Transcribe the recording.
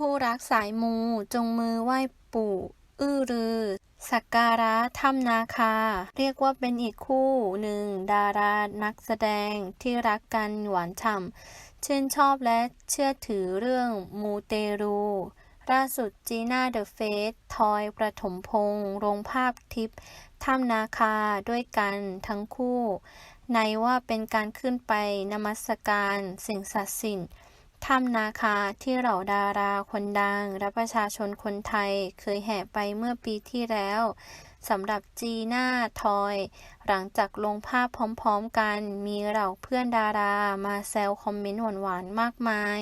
คู่รักสายมูจงมือไหว้ปู่ อื้อรือ สักการะถ้ำนาคา เรียกว่าเป็นอีกคู่หนึ่ง ดารานักแสดงที่รักกันหวานฉ่ำชื่นชอบและเชื่อถือเรื่องมูเตรูล่าสุดจีน่าเดอะเฟสทอยประถมพงษ์ลงภาพทริปถ้ำนาคาด้วยกันทั้งคู่ ในว่าเป็นการขึ้นไปนมัสการสิ่งศักดิ์สิทธิ์ ถ้ำนาคาที่เหล่าดาราคนดัง และประชาชนคนไทยเคยแห่ไปเมื่อปีที่แล้วสำหรับจีน่าทอย หลังจากลงภาพพร้อมๆกัน มีเหล่าเพื่อนดารามาแซวคอมเมนต์หวานๆมากมาย